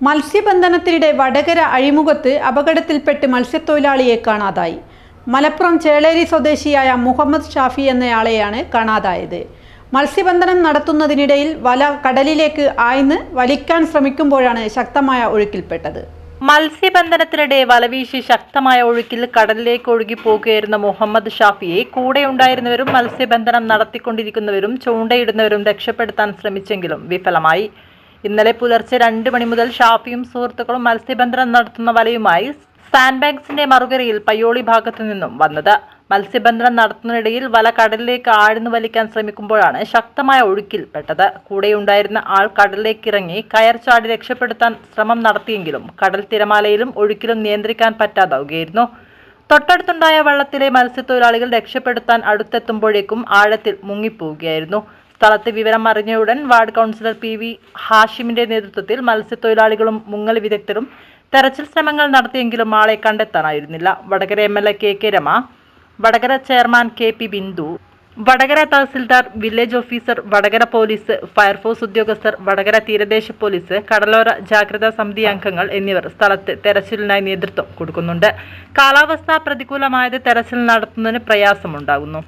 മത്സ്യബന്ധനത്തിനിടെ വടകര അഴിമുഖത്ത് അപകടത്തിൽപ്പെട്ട് മത്സ്യത്തൊഴിലാളിയെ കാണാതായി. മലപ്പുറം ചേളേരി സ്വദേശിയായ മുഹമ്മദ് ഷാഫി എന്നയാളെയാണ് കാണാതായത്. മത്സ്യബന്ധനം നടത്തുന്നതിനിടയിൽ വല കടലിലേക്ക് ആയ്ന്ന് വലിക്കാൻ ശ്രമിക്കുമ്പോഴാണ് ശക്തമായ ഒഴുക്കിൽപ്പെട്ടത്. മത്സ്യബന്ധനത്തിനിടെ വലവീശി ശക്തമായ ഒഴുക്കിൽ കടലിലേക്ക് ഒഴുകി പോകുകയായിരുന്ന മുഹമ്മദ് ഷാഫിയെ കൂടെ കൂടെയുണ്ടായിരുന്നവരും മത്സ്യബന്ധനം നടത്തിക്കൊണ്ടിരിക്കുന്നവരും ചൂണ്ടയിടുന്നവരും രക്ഷപ്പെടുത്താൻ ശ്രമിച്ചെങ്കിലും വിഫലമായി. ഇന്നലെ പുലർച്ചെ രണ്ട് മണി മുതൽ ഷാഫിയും സുഹൃത്തുക്കളും മത്സ്യബന്ധനം നടത്തുന്ന വലയുമായി സാൻഡ് ബാങ്ക്സിന്റെ മറുകരയിൽ പയ്യോളി ഭാഗത്തു നിന്നും വന്നത്. മത്സ്യബന്ധനം നടത്തുന്നതിനിടയിൽ വല കടലിലേക്ക് ആഴ്ന്നു വലിക്കാൻ ശ്രമിക്കുമ്പോഴാണ് ശക്തമായ ഒഴുക്കിൽ പെട്ടത്. കൂടെയുണ്ടായിരുന്ന ആൾ കടലിലേക്ക് ഇറങ്ങി കയർ ചാടി രക്ഷപ്പെടുത്താൻ ശ്രമം നടത്തിയെങ്കിലും കടൽ തിരമാലയിലും ഒഴുക്കിലും നിയന്ത്രിക്കാൻ പറ്റാതാവുകയായിരുന്നു. തൊട്ടടുത്തുണ്ടായ വള്ളത്തിലെ മത്സ്യത്തൊഴിലാളികൾ രക്ഷപ്പെടുത്താൻ അടുത്തെത്തുമ്പോഴേക്കും ആഴത്തിൽ മുങ്ങിപ്പോവുകയായിരുന്നു. സ്ഥലത്ത് വിവരം അറിഞ്ഞ ഉടൻ വാർഡ് കൗൺസിലർ പി വി ഹാഷിമിന്റെ നേതൃത്വത്തിൽ മത്സ്യത്തൊഴിലാളികളും മുങ്ങൽ വിദഗ്ധരും തെരച്ചിൽ ശ്രമങ്ങൾ നടത്തിയെങ്കിലും ആളെ കണ്ടെത്താനായിരുന്നില്ല. Vadakara M L A K K Rama Vadakara chairman K P Bindu Vadakara tahsildar village officer Vadakara police fire force ഉദ്യോഗസ്ഥർ വടകര തീരദേശ പോലീസ് കടലോര ജാഗ്രതാ സമിതി അംഗങ്ങൾ എന്നിവർ സ്ഥലത്ത് തെരച്ചിലിനായി നേതൃത്വം കൊടുക്കുന്നുണ്ട്. കാലാവസ്ഥ പ്രതികൂലമായത് തെരച്ചിൽ നടത്തുന്നതിന് പ്രയാസമുണ്ടാകുന്നു.